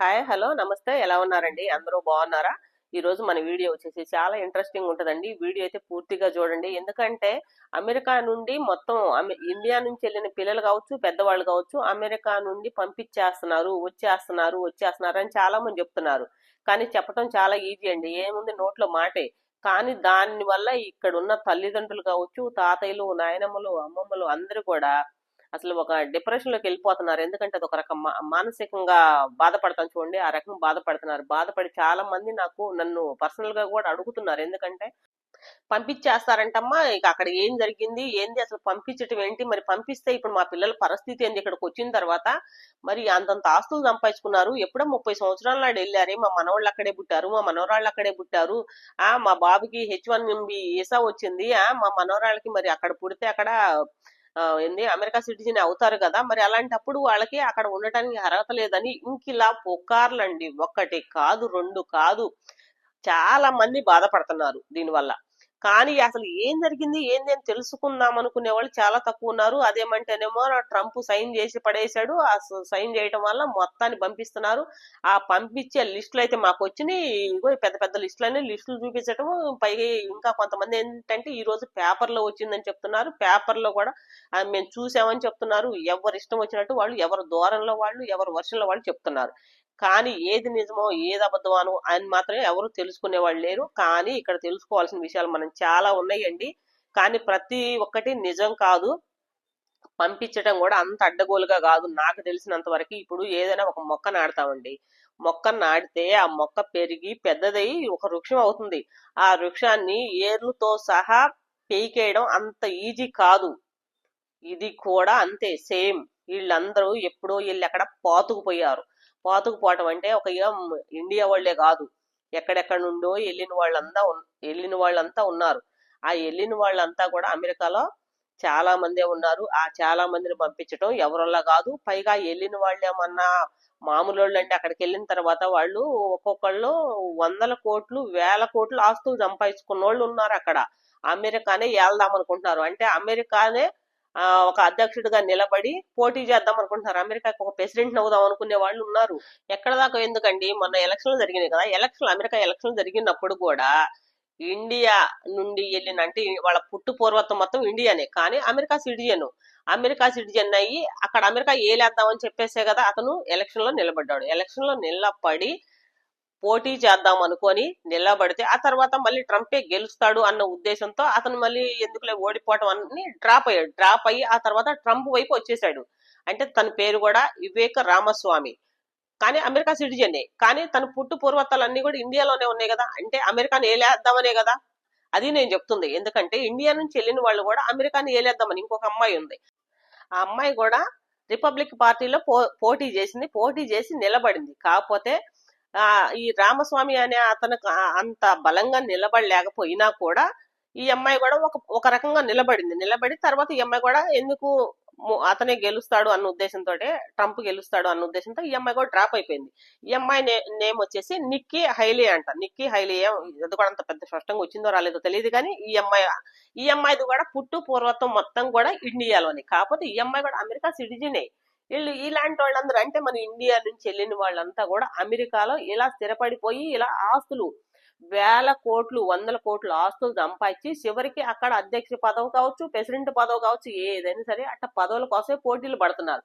Hi hello నమస్తే. ఎలా ఉన్నారండి? అందరూ బాగున్నారా? ఈ రోజు మన వీడియో వచ్చేసి చాలా ఇంట్రెస్టింగ్ ఉంటుందండి. వీడియో అయితే పూర్తిగా చూడండి. ఎందుకంటే అమెరికా నుండి మొత్తం ఇండియా నుంచి వెళ్ళిన పిల్లలు కావచ్చు పెద్దవాళ్ళు కావచ్చు అమెరికా నుండి పంపించేస్తున్నారు వచ్చేస్తున్నారు వచ్చేస్తున్నారు అని చాలా మంది చెప్తున్నారు. కానీ చెప్పడం చాలా ఈజీ అండి. ఏముంది నోట్లో మాటే. కానీ దాని వల్ల ఇక్కడ ఉన్న తల్లిదండ్రులు కావచ్చు తాతయ్యలు నాయనమ్మలు అమ్మమ్మలు అందరూ కూడా అసలు ఒక డిప్రెషన్లోకి వెళ్ళిపోతున్నారు. ఎందుకంటే అది ఒక రకం మానసికంగా బాధపడతాను చూడండి. ఆ రకం బాధపడుతున్నారు. బాధపడి చాలా మంది నాకు నన్ను పర్సనల్గా కూడా అడుగుతున్నారు. ఎందుకంటే పంపించేస్తారంటమ్మా ఇక అక్కడ ఏం జరిగింది? ఏంది అసలు పంపించటం ఏంటి? మరి పంపిస్తే ఇప్పుడు మా పిల్లల పరిస్థితి ఏంది? ఇక్కడికి వచ్చిన తర్వాత మరి అంతంత ఆస్తులు సంపాదించుకున్నారు. ఎప్పుడో ముప్పై సంవత్సరాల నాడు వెళ్ళారే. మా మనవాళ్ళు అక్కడే పుట్టారు. మా మనవరాళ్ళు అక్కడే పుట్టారు. ఆ మా బాబుకి హెచ్ వన్ వీసా వచ్చింది. ఆ మా మనవరాళ్ళకి మరి అక్కడ పుడితే అక్కడ ఏంది? అమెరికా సిటిజన్ అవుతారు కదా? మరి అలాంటప్పుడు వాళ్ళకి అక్కడ ఉండటానికి అర్హత లేదని ఇంకిలా పుకార్లండి. ఒక్కటి కాదు రెండు కాదు. చాలా మంది బాధపడుతున్నారు దీనివల్ల. కానీ అసలు ఏం జరిగింది? ఏంది అని తెలుసుకుందాం అనుకునే వాళ్ళు చాలా తక్కువ ఉన్నారు. అదేమంటేనేమో ట్రంప్ సైన్ చేసి పడేశాడు. ఆ సైన్ చేయడం వల్ల మొత్తాన్ని పంపిస్తున్నారు. ఆ పంపించే లిస్టులు అయితే మాకు వచ్చినాయి. ఇగో పెద్ద పెద్ద పెద్ద లిస్టులని లిస్టులు చూపించటం పైగా ఇంకా కొంతమంది ఏంటంటే ఈ రోజు పేపర్లో వచ్చిందని చెప్తున్నారు. పేపర్లో కూడా మేము చూసామని చెప్తున్నారు. ఎవరు ఇష్టం వచ్చినట్టు వాళ్ళు ఎవరి దూరంలో వాళ్ళు ఎవరు వర్షంలో వాళ్ళు చెప్తున్నారు. కానీ ఏది నిజమో ఏది అబద్ధమానో అని మాత్రం ఎవరు తెలుసుకునే వాళ్ళు లేరు. కానీ ఇక్కడ తెలుసుకోవాల్సిన విషయాలు మనం చాలా ఉన్నాయండి. కానీ ప్రతి ఒక్కటి నిజం కాదు. పంపించడం కూడా అంత అడ్డగోలుగా కాదు. నాకు తెలిసినంత వరకు ఇప్పుడు ఏదైనా ఒక మొక్క నాడతామండి మొక్క నాటితే ఆ మొక్క పెరిగి పెద్దదై ఒక వృక్షం అవుతుంది. ఆ వృక్షాన్ని ఏర్లతో సహా పీకేయడం అంత ఈజీ కాదు. ఇది కూడా అంతే సేమ్. వీళ్ళందరూ ఎప్పుడో వీళ్ళు ఎక్కడ పాతుకుపోయారు. పాతుకుపోవటం అంటే ఒక ఇండియా వాళ్ళే కాదు. ఎక్కడెక్కడ నుండో వెళ్ళిన వాళ్ళంతా వెళ్ళిన వాళ్ళంతా ఉన్నారు. ఆ వెళ్ళిన వాళ్ళంతా కూడా అమెరికాలో చాలా మందే ఉన్నారు. ఆ చాలా మందిని పంపించడం ఎవరల్లా కాదు. పైగా వెళ్ళిన వాళ్ళు ఏమన్నా మామూలు వాళ్ళు అంటే అక్కడికి వెళ్ళిన తర్వాత వాళ్ళు ఒక్కొక్కళ్ళు వందల కోట్లు వేల కోట్లు ఆస్తులు సంపాదించుకున్న వాళ్ళు ఉన్నారు అక్కడ. అమెరికానే వెళ్దాం అనుకుంటున్నారు అంటే అమెరికానే ఒక అధ్యక్షుడిగా నిలబడి పోటీ చేద్దాం అనుకుంటున్నారు. అమెరికాకి ఒక ప్రెసిడెంట్ అవుదాం అనుకునే వాళ్ళు ఉన్నారు. ఎక్కడ దాకా ఎందుకండి? మొన్న ఎలక్షన్లు జరిగినాయి కదా. ఎలక్షన్ అమెరికా ఎలక్షన్ జరిగినప్పుడు కూడా ఇండియా నుండి వెళ్ళిన అంటే వాళ్ళ పుట్టు పూర్వత్వం మొత్తం ఇండియానే. కానీ అమెరికా సిటిజన్. అమెరికా సిటిజన్ అయ్యి అక్కడ అమెరికా ఏలేద్దామని చెప్పేసే కదా అతను ఎలక్షన్లో నిలబడ్డాడు. ఎలక్షన్లో నిలబడి పోటీ చేద్దాం అనుకొని నిలబడితే ఆ తర్వాత మళ్ళీ ట్రంపే గెలుస్తాడు అన్న ఉద్దేశంతో అతను మళ్ళీ ఎందుకులే ఓడిపోవటం అని డ్రాప్ అయ్యాడు. డ్రాప్ అయ్యి ఆ తర్వాత ట్రంప్ వైపు వచ్చేసాడు. అంటే తన పేరు కూడా వివేక రామస్వామి. కానీ అమెరికా సిటిజనే. కానీ తన పుట్టు పూర్వత్వాలన్నీ కూడా ఇండియాలోనే ఉన్నాయి కదా. అంటే అమెరికాని ఏలేద్దామనే కదా. అది నేను చెప్తుంది. ఎందుకంటే ఇండియా నుంచి వెళ్ళిన వాళ్ళు కూడా అమెరికాని ఏలేద్దామని ఇంకొక అమ్మాయి ఉంది. ఆ అమ్మాయి కూడా రిపబ్లిక్ పార్టీలో పో పోటీ చేసింది. పోటీ చేసి నిలబడింది. కాకపోతే ఆ ఈ రామస్వామి అనే అతను అంత బలంగా నిలబడలేకపోయినా కూడా ఈ అమ్మాయి కూడా ఒక ఒక రకంగా నిలబడింది. నిలబడి తర్వాత ఈ అమ్మాయి కూడా ఎందుకు అతనే గెలుస్తాడు అన్న ఉద్దేశంతో ట్రంప్ గెలుస్తాడు అన్న ఉద్దేశంతో ఈ అమ్మాయి కూడా డ్రాప్ అయిపోయింది. ఈ అమ్మాయి నేమ్ వచ్చేసి నిక్కీ హైలీ అంట. నిక్కీ హైలీ ఇది కూడా అంత పెద్ద స్పష్టంగా వచ్చిందో రాలేదో తెలియదు కానీ ఈ అమ్మాయి ఈ అమ్మాయిది కూడా పుట్టు పూర్వత్వం మొత్తం కూడా ఇండియాలోని. కాకపోతే ఈ అమ్మాయి కూడా అమెరికా సిటిజనే. వీళ్ళు ఇలాంటి వాళ్ళందరూ అంటే మన ఇండియా నుంచి వెళ్ళిన వాళ్ళంతా కూడా అమెరికాలో ఇలా స్థిరపడిపోయి ఇలా ఆస్తులు వేల కోట్లు వందల కోట్లు ఆస్తులు సంపాదించి చివరికి అక్కడ అధ్యక్ష పదవి కావచ్చు ప్రెసిడెంట్ పదవి కావచ్చు ఏదైనా సరే అట్ట పదవుల కోసమే పోటీలు పడుతున్నారు.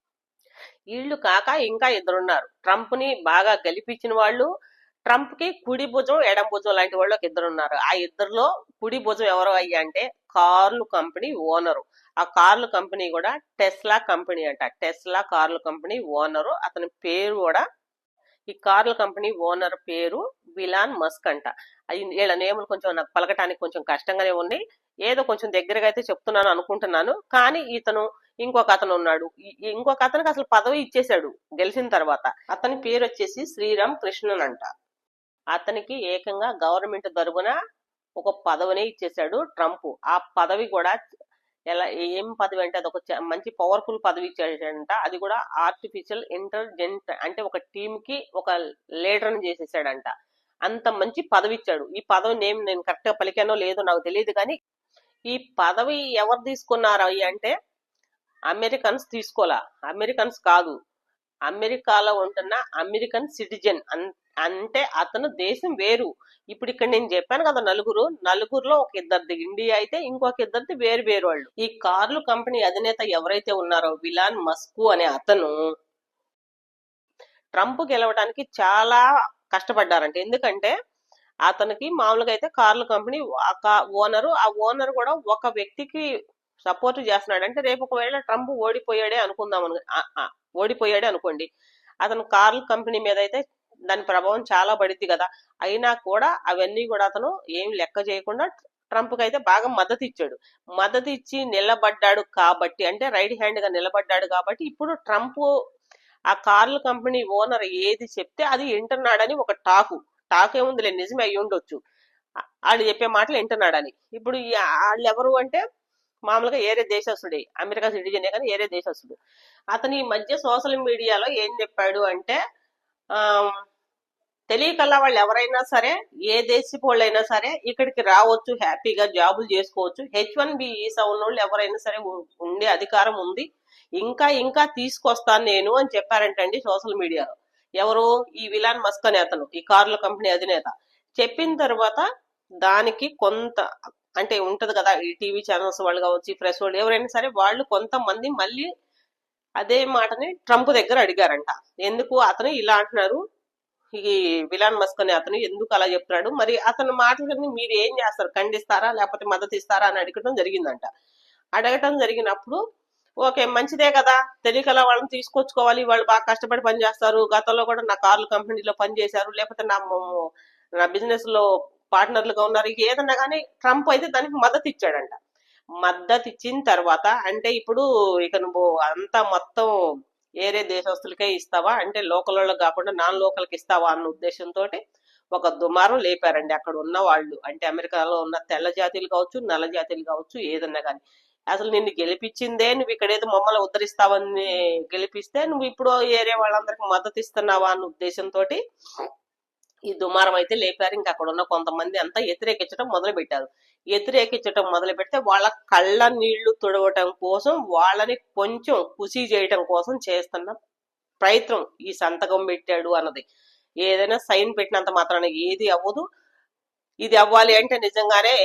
వీళ్ళు కాక ఇంకా ఇద్దరున్నారు. ట్రంప్ని బాగా గెలిపించిన వాళ్ళు ట్రంప్కి కుడి భుజం ఎడం భుజం లాంటి వాళ్ళు ఒక ఇద్దరు ఉన్నారు ఆ ఇద్దరులో కుడి భుజం ఎవరు అయ్యా అంటే కార్లు కంపెనీ ఓనరు. ఆ కార్ల కంపెనీ కూడా టెస్లా కంపెనీ అంట. టెస్లా కార్ల కంపెనీ ఓనరు. అతని పేరు కూడా ఈ కార్ల కంపెనీ ఓనర్ పేరు విలాన్ మస్క్ అంట. అది వీళ్ళ నేములు కొంచెం నాకు పలకటానికి కొంచెం కష్టంగానే ఉన్నాయి ఏదో కొంచెం దగ్గరగా అయితే చెప్తున్నాను అనుకుంటున్నాను. కానీ ఇతను ఇంకొక అతను ఉన్నాడు. ఇంకొక అతనికి అసలు పదవి ఇచ్చేశాడు గెలిచిన తర్వాత. అతని పేరు వచ్చేసి శ్రీరామ్ కృష్ణన్ అంట. అతనికి ఏకంగా గవర్నమెంట్ తరపున ఒక పదవినే ఇచ్చేశాడు ట్రంప్. ఆ పదవి కూడా ఎలా ఏం పదవి అంటే అది ఒక మంచి పవర్ఫుల్ పదవి ఇచ్చాడంట. అది కూడా ఆర్టిఫిషియల్ ఇంటెలిజెంట్ అంటే ఒక టీమ్కి ఒక లీడర్ని చేసేసాడంట. అంత మంచి పదవి ఇచ్చాడు. ఈ పదవి నేమ్ నేను కరెక్ట్గా పలికానో లేదో నాకు తెలియదు కానీ ఈ పదవి ఎవరు తీసుకున్నారు అంటే అమెరికన్స్ తీసుకోలా అమెరికన్స్ కాదు. అమెరికాలో ఉంటున్న అమెరికన్ సిటిజన్ అంటే అతను దేశం వేరు. ఇప్పుడు ఇక్కడ నేను చెప్పాను కదా నలుగురు నలుగురులో ఒక ఇద్దరిది ఇండియా అయితే ఇంకొక ఇద్దరిది వేరు వేరు వాళ్ళు. ఈ కార్లు కంపెనీ అధినేత ఎవరైతే ఉన్నారో విలాన్ మస్కు అనే అతను ట్రంప్ గెలవడానికి చాలా కష్టపడ్డారంట. ఎందుకంటే అతనికి మామూలుగా అయితే కార్ల కంపెనీ ఓనరు ఆ ఓనర్ కూడా ఒక వ్యక్తికి సపోర్ట్ చేస్తున్నాడు. అంటే రేపు ఒకవేళ ట్రంప్ ఓడిపోయాడే అనుకుందాం అను- ఓడిపోయాడే అనుకోండి. అతను కార్ల కంపెనీ మీద అయితే దాని ప్రభావం చాలా పడింది కదా. అయినా కూడా అవన్నీ కూడా అతను ఏం లెక్క చేయకుండా ట్రంప్ అయితే బాగా మద్దతు ఇచ్చాడు. మద్దతు ఇచ్చి నిలబడ్డాడు కాబట్టి అంటే రైట్ హ్యాండ్గా నిలబడ్డాడు కాబట్టి ఇప్పుడు ట్రంప్ ఆ కార్ల కంపెనీ ఓనర్ ఏది చెప్తే అది వింటున్నాడని ఒక టాకు. టాక్ ఏముందిలే నిజమే అయ్యి ఉండొచ్చు వాళ్ళు చెప్పే మాటలు వింటున్నాడని. ఇప్పుడు వాళ్ళు ఎవరు అంటే మామూలుగా ఏరే దేశస్తుడే. అమెరికా సిటిజనే కానీ ఏరే దేశస్తుడు. అతని ఈ మధ్య సోషల్ మీడియాలో ఏం చెప్పాడు అంటే తెలియకల్లా వాళ్ళు ఎవరైనా సరే ఏ దేశపు వాళ్ళైనా సరే ఇక్కడికి రావచ్చు హ్యాపీగా జాబులు చేసుకోవచ్చు. హెచ్ వన్ బి ఈసా ఉన్నోళ్ళు ఎవరైనా సరే ఉండే అధికారం ఉంది. ఇంకా ఇంకా తీసుకొస్తాను నేను అని చెప్పారంటండి సోషల్ మీడియాలో. ఎవరు ఈ విలాన్ మస్క్ అనే అతను ఈ కార్ల కంపెనీ అధినేత. చెప్పిన తర్వాత దానికి కొంత అంటే ఉంటది కదా ఈ టీవీ ఛానల్స్ వాళ్ళు కావచ్చు ప్రెస్ వాళ్ళు ఎవరైనా సరే వాళ్ళు కొంతమంది మళ్ళీ అదే మాటని ట్రంప్ దగ్గర అడిగారంట. ఎందుకు అతను ఇలా అంటున్నారు ఈ విలాన్ మస్క్ అనే అతను ఎందుకు అలా చెప్తున్నాడు? మరి అతని మాటలని మీరు ఏం చేస్తారు? ఖండిస్తారా? లేకపోతే మద్దతు ఇస్తారా? అని అడగటం జరిగిందంట. అడగటం జరిగినప్పుడు ఓకే మంచిదే కదా. తెలియకలా వాళ్ళని తీసుకొచ్చుకోవాలి. వాళ్ళు బాగా కష్టపడి పని చేస్తారు గతంలో కూడా నా కార్లు కంపెనీలో పనిచేశారు. లేకపోతే నా నా బిజినెస్లో పార్ట్నర్లుగా ఉన్నారు. ఏదన్నా కానీ ట్రంప్ అయితే దానికి మద్దతు ఇచ్చాడంట. మద్దతు ఇచ్చిన తర్వాత అంటే ఇప్పుడు ఇక నువ్వు అంతా మొత్తం ఏరే దేశస్తులకే ఇస్తావా? అంటే లోకల్ వాళ్ళకి కాకుండా నాన్ లోకల్కి ఇస్తావా అన్న ఉద్దేశంతో ఒక దుమారం లేపారండి అక్కడ ఉన్న వాళ్ళు. అంటే అమెరికాలో ఉన్న తెల్ల జాతీయులు కావచ్చు నల్ల జాతీయులు కావచ్చు ఏదన్నా కానీ అసలు నిన్ను గెలిపించిందే నువ్వు ఇక్కడేదో మమ్మల్ని ఉద్ధరిస్తావని గెలిపిస్తే నువ్వు ఇప్పుడు ఏరే వాళ్ళందరికి మద్దతు ఇస్తున్నావా అన్న ఉద్దేశంతో ఈ దుమారం అయితే లేపారు. ఇంకా అక్కడ ఉన్న కొంతమంది అంతా వ్యతిరేకించడం మొదలు పెట్టారు వ్యతిరేకించడం మొదలు పెడితే వాళ్ళ కళ్ళ నీళ్ళు తుడవటం కోసం వాళ్ళని కొంచెం కుసి చేయటం కోసం చేస్తున్న ప్రయత్నం ఈ సంతకం పెట్టాడు అన్నది. ఏదైనా సైన్ పెట్టినంత మాత్రాన ఏది అవ్వదు. ఇది అవ్వాలి అంటే నిజంగానే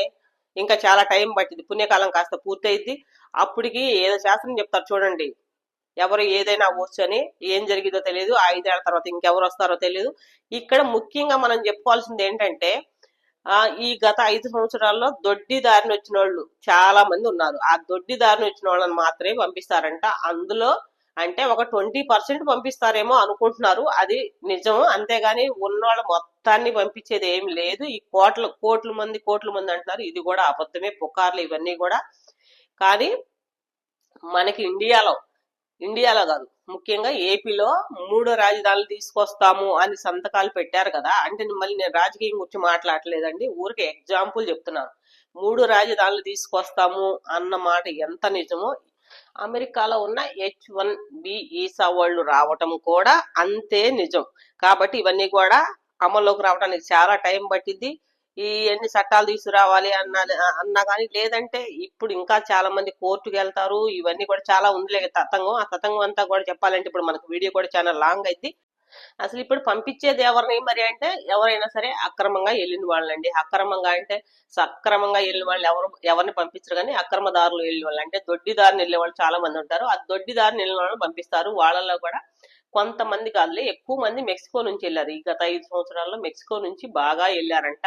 ఇంకా చాలా టైం పట్టింది. పుణ్యకాలం కాస్త పూర్తయింది అప్పటికి ఏదో శాస్త్రం చెప్తారు చూడండి. ఎవరు ఏదైనా అవ్వచ్చు అని ఏం జరిగిందో తెలియదు ఐదేళ్ళ తర్వాత ఇంకెవరు వస్తారో తెలియదు. ఇక్కడ ముఖ్యంగా మనం చెప్పుకోవాల్సింది ఏంటంటే ఆ ఈ గత ఐదు సంవత్సరాల్లో దొడ్డి దారిని వచ్చిన వాళ్ళు చాలా మంది ఉన్నారు. ఆ దొడ్డి దారిని వచ్చిన వాళ్ళని మాత్రమే పంపిస్తారంట. అందులో అంటే ఒక ట్వంటీ పర్సెంట్ పంపిస్తారేమో అనుకుంటున్నారు. అది నిజం అంతేగాని ఉన్నవాళ్ళ మొత్తాన్ని పంపించేది ఏం లేదు. ఈ కోట్ల కోట్ల మంది కోట్ల మంది అంటున్నారు. ఇది కూడా అబద్ధమే పుకార్లు ఇవన్నీ కూడా. కానీ మనకి ఇండియాలో ఇండియాలో కాదు. ముఖ్యంగా ఏపీలో మూడు రాజధానులు తీసుకొస్తాము అని సంతకాలు పెట్టారు కదా. అంటే మళ్ళీ నేను రాజకీయం గురించి మాట్లాడలేదండి ఊరికే ఎగ్జాంపుల్ చెప్తున్నాను. మూడు రాజధానులు తీసుకొస్తాము అన్న మాట ఎంత నిజమో అమెరికాలో ఉన్న హెచ్ వన్ బి ఈసా వాళ్ళు రావటం కూడా అంతే నిజం. కాబట్టి ఇవన్నీ కూడా అమల్లోకి రావడానికి చాలా టైం పట్టింది ఈ ఎన్ని చట్టాలు తీసుకురావాలి అన్న అన్నా కానీ లేదంటే ఇప్పుడు ఇంకా చాలా మంది కోర్టుకు వెళ్తారు. ఇవన్నీ కూడా చాలా ఉందిలే. తతంగం ఆ తతంగం అంతా కూడా చెప్పాలంటే ఇప్పుడు మనకు వీడియో కూడా చాలా లాంగ్ అయింది. అసలు ఇప్పుడు పంపించేది ఎవరిని మరి అంటే ఎవరైనా సరే అక్రమంగా వెళ్ళిన వాళ్ళండి. అక్రమంగా అంటే సక్రమంగా వెళ్ళిన వాళ్ళు ఎవరు ఎవరిని పంపించరు కానీ అక్రమదారులు వెళ్ళిన వాళ్ళు. అంటే దొడ్డిదారిని వెళ్ళే వాళ్ళు చాలా మంది ఉంటారు. ఆ దొడ్డిదారిని వెళ్ళిన వాళ్ళని పంపిస్తారు. వాళ్ళలో కూడా కొంతమంది కాదులే ఎక్కువ మంది మెక్సికో నుంచి వెళ్ళారు. ఈ గత ఐదు సంవత్సరాల్లో మెక్సికో నుంచి బాగా వెళ్ళారంట.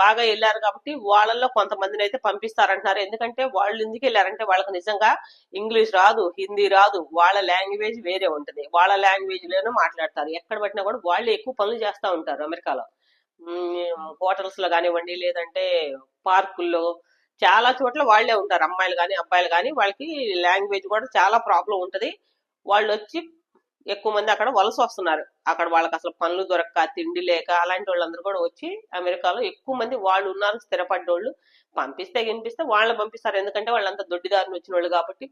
బాగా వెళ్ళారు కాబట్టి వాళ్ళల్లో కొంతమందిని అయితే పంపిస్తారంటున్నారు. ఎందుకంటే వాళ్ళు ఎందుకు వెళ్ళారంటే వాళ్ళకి నిజంగా ఇంగ్లీష్ రాదు హిందీ రాదు. వాళ్ళ లాంగ్వేజ్ వేరే ఉంటది. వాళ్ళ లాంగ్వేజ్లోనే మాట్లాడతారు. ఎక్కడ పట్టినా కూడా వాళ్ళు ఎక్కువ పనులు చేస్తూ ఉంటారు అమెరికాలో. హోటల్స్లో కానివ్వండి లేదంటే పార్కుల్లో చాలా చోట్ల వాళ్ళే ఉంటారు. అమ్మాయిలు కానీ అబ్బాయిలు కానీ వాళ్ళకి లాంగ్వేజ్ కూడా చాలా ప్రాబ్లం ఉంటది. వాళ్ళు వచ్చి ఎక్కువ మంది అక్కడ వలస వస్తున్నారు. అక్కడ వాళ్ళకి అసలు పనులు దొరక్క తిండి లేక అలాంటి వాళ్ళందరూ కూడా వచ్చి అమెరికాలో ఎక్కువ మంది వాళ్ళు ఉన్నారు స్థిరపడ్డోళ్ళు. పంపిస్తే వినిపిస్తే వాళ్ళని పంపిస్తారు. ఎందుకంటే వాళ్ళంతా దొడ్డిదారిని వచ్చిన వాళ్ళు కాబట్టి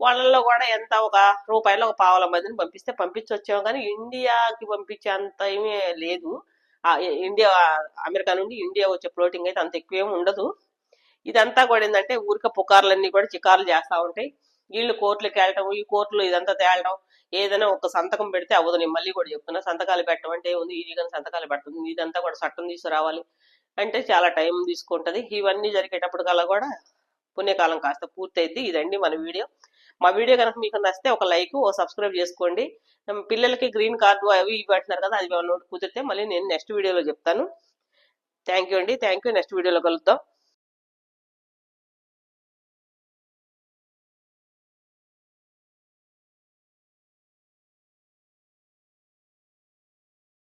వాళ్ళల్లో కూడా ఎంత ఒక రూపాయలు ఒక పావుల మందిని పంపిస్తే పంపించొచ్చాము కానీ ఇండియాకి పంపించే అంత ఏమీ లేదు. ఇండియా అమెరికా నుండి ఇండియా వచ్చే ఫ్లోటింగ్ అయితే అంత ఎక్కువేం ఉండదు. ఇదంతా కూడా ఏంటంటే ఊరిక పుకార్లన్నీ కూడా చికార్లు చేస్తా ఉంటాయి. వీళ్ళు కోర్టులకు వెళ్ళటం ఈ కోర్టులో ఇదంతా తేలడం ఏదైనా ఒక సంతకం పెడితే అవ్వదు. నేను మళ్ళీ కూడా చెప్తున్నా సంతకాలు పెట్టడం అంటే ఏముంది? ఇది కానీ సంతకాలు పెడుతుంది ఇదంతా కూడా చట్టం తీసుకురావాలి అంటే చాలా టైం తీసుకుంటది. ఇవన్నీ జరిగేటప్పటికల్లా కూడా పుణ్యకాలం కాస్త పూర్తయిద్ది. ఇదండి మన వీడియో. మా వీడియో కనుక మీకు నచ్చితే ఒక లైక్ ఓ సబ్స్క్రైబ్ చేసుకోండి. పిల్లలకి గ్రీన్ కార్డు అవి ఇవి అంటున్నారు కదా అది ఏమన్నా కుదిరితే మళ్ళీ నేను నెక్స్ట్ వీడియోలో చెప్తాను. థ్యాంక్ యూ అండి. Thank you. నెక్స్ట్ వీడియోలో కలుద్దాం.